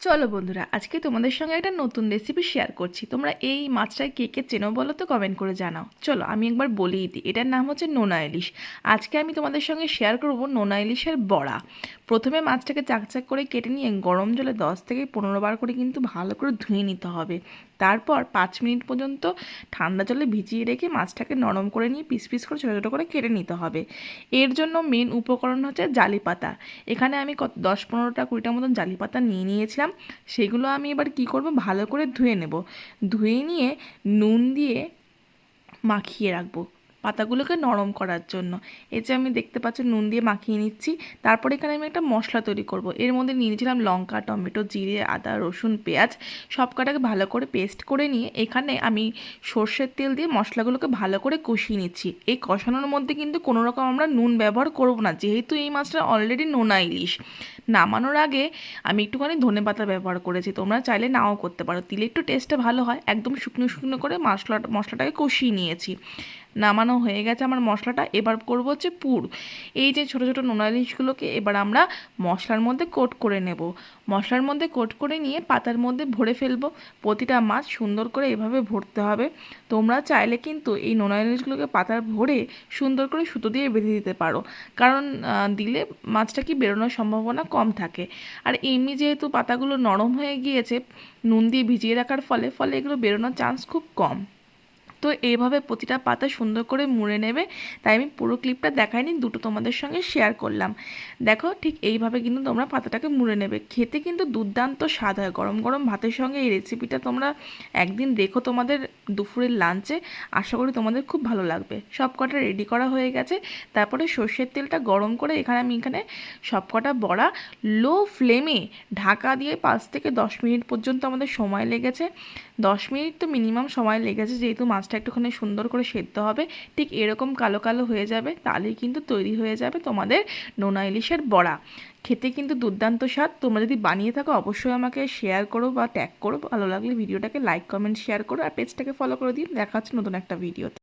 চলো বন্ধুরা, আজকে তোমাদের সঙ্গে একটা নতুন রেসিপি শেয়ার করছি। তোমরা এই মাছটা কে কে চেনো বলো তো? কমেন্ট করে জানাও। চলো, আমি একবার বলেই দিই, এটার নাম হচ্ছে নোনা ইলিশ। আজকে আমি তোমাদের সঙ্গে শেয়ার করব নোনা ইলিশের বড়া। প্রথমে মাছটাকে চাকচাক করে কেটে নিয়ে গরম জলে দশ থেকে পনেরো বার করে কিন্তু ভালো করে ধুয়ে নিতে হবে। তারপর পাঁচ মিনিট পর্যন্ত ঠান্ডা জলে ভিজিয়ে রেখে মাছটাকে নরম করে নিয়ে পিস পিস করে ছোটো ছোটো করে কেটে নিতে হবে। এর জন্য মেন উপকরণ হচ্ছে জালি পাতা এখানে আমি কত, দশ পনেরোটা কুড়িটা মতন জালি পাতা নিয়ে নিয়েছিলাম। সেগুলো আমি এবার কি করব? ভালো করে ধুয়ে নেব। ধুয়ে নিয়ে নুন দিয়ে মাখিয়ে রাখব। পাতাগুলোকে নরম করার জন্য। এই যে আমি দেখতে পাচ্ছি, নুন দিয়ে মাখিয়ে নিচ্ছি। তারপরে এখানে আমি একটা মশলা তৈরি করব। এর মধ্যে নিয়ে নিয়েছিলাম লঙ্কা, টমেটো, জিরে, আদা, রসুন, পেঁয়াজ সব কটাকে ভালো করে পেস্ট করে নিয়ে এখানে আমি সর্ষের তেল দিয়ে মশলাগুলোকে ভালো করে কষিয়ে নিচ্ছি। এই কষানোর মধ্যে কিন্তু কোনো রকম আমরা নুন ব্যবহার করব না, যেহেতু এই মাছটা অলরেডি নোনা ইলিশ। নামানোর আগে আমি একটুখানি ধনে পাতা ব্যবহার করেছি। তোমরা চাইলে নাও করতে পারো। তিলে একটু টেস্টটা ভালো হয়। একদম শুকনো শুকনো করে মশলা, মশলাটাকে কষিয়ে নিয়েছি। নামানো হয়ে গেছে আমার মশলাটা। এবার করব হচ্ছে পুর। এই যে ছোটো ছোটো নোনা ইলিশগুলোকে এবার আমরা মশলার মধ্যে কোট করে নেব। মশলার মধ্যে কোট করে নিয়ে পাতার মধ্যে ভরে ফেলব। প্রতিটা মাছ সুন্দর করে এভাবে ভরতে হবে। তোমরা চাইলে কিন্তু এই নোনা ইলিশগুলোকে পাতার ভরে সুন্দর করে সুতো দিয়ে বেঁধে দিতে পারো। কারণ দিলে মাছটা কি বেরোনোর সম্ভাবনা কম থাকে। আর এমনি যেহেতু পাতাগুলো নরম হয়ে গিয়েছে, নুন দিয়ে ভিজিয়ে রাখার ফলে ফলে এগুলো বেরোনোর চান্স খুব কম। তো এইভাবে প্রতিটা পাতা সুন্দর করে মুড়ে নেবে। তাই আমি পুরো ক্লিপটা দেখাইনি, দুটো তোমাদের সঙ্গে শেয়ার করলাম। দেখো ঠিক এইভাবে কিন্তু তোমরা পাতাটাকে মুড়ে নেবে। খেতে কিন্তু দুর্দান্ত স্বাদ হয়। গরম গরম ভাতের সঙ্গে এই রেসিপিটা তোমরা একদিন রেখো তোমাদের দুপুরের লাঞ্চে আশা করি তোমাদের খুব ভালো লাগবে। সব কটা রেডি করা হয়ে গেছে। তারপরে সর্ষের তেলটা গরম করে এখানে আমি এখানে সব কটা বড়া লো ফ্লেমে ঢাকা দিয়ে পাঁচ থেকে দশ মিনিট পর্যন্ত আমাদের সময় লেগেছে। দশ মিনিট তো মিনিমাম সময় লেগেছে যেহেতু মাছটা একটুখানি সুন্দর করে সেদ্ধ হবে, ঠিক এরকম কালো কালো হয়ে যাবে, তাহলেই কিন্তু তৈরি হয়ে যাবে তোমাদের নোনা ইলিশের বড়া। খেতে কিন্তু দুর্দান্ত স্বাদ, তোমরা যদি বানিয়ে থাকো অবশ্যই আমাকে শেয়ার করো বা ট্যাগ করো, ভালো লাগলে ভিডিওটাকে লাইক কমেন্ট শেয়ার করো, আর পেজটাকে ফলো করে দিন দেখা হচ্ছে নতুন একটা ভিডিওতে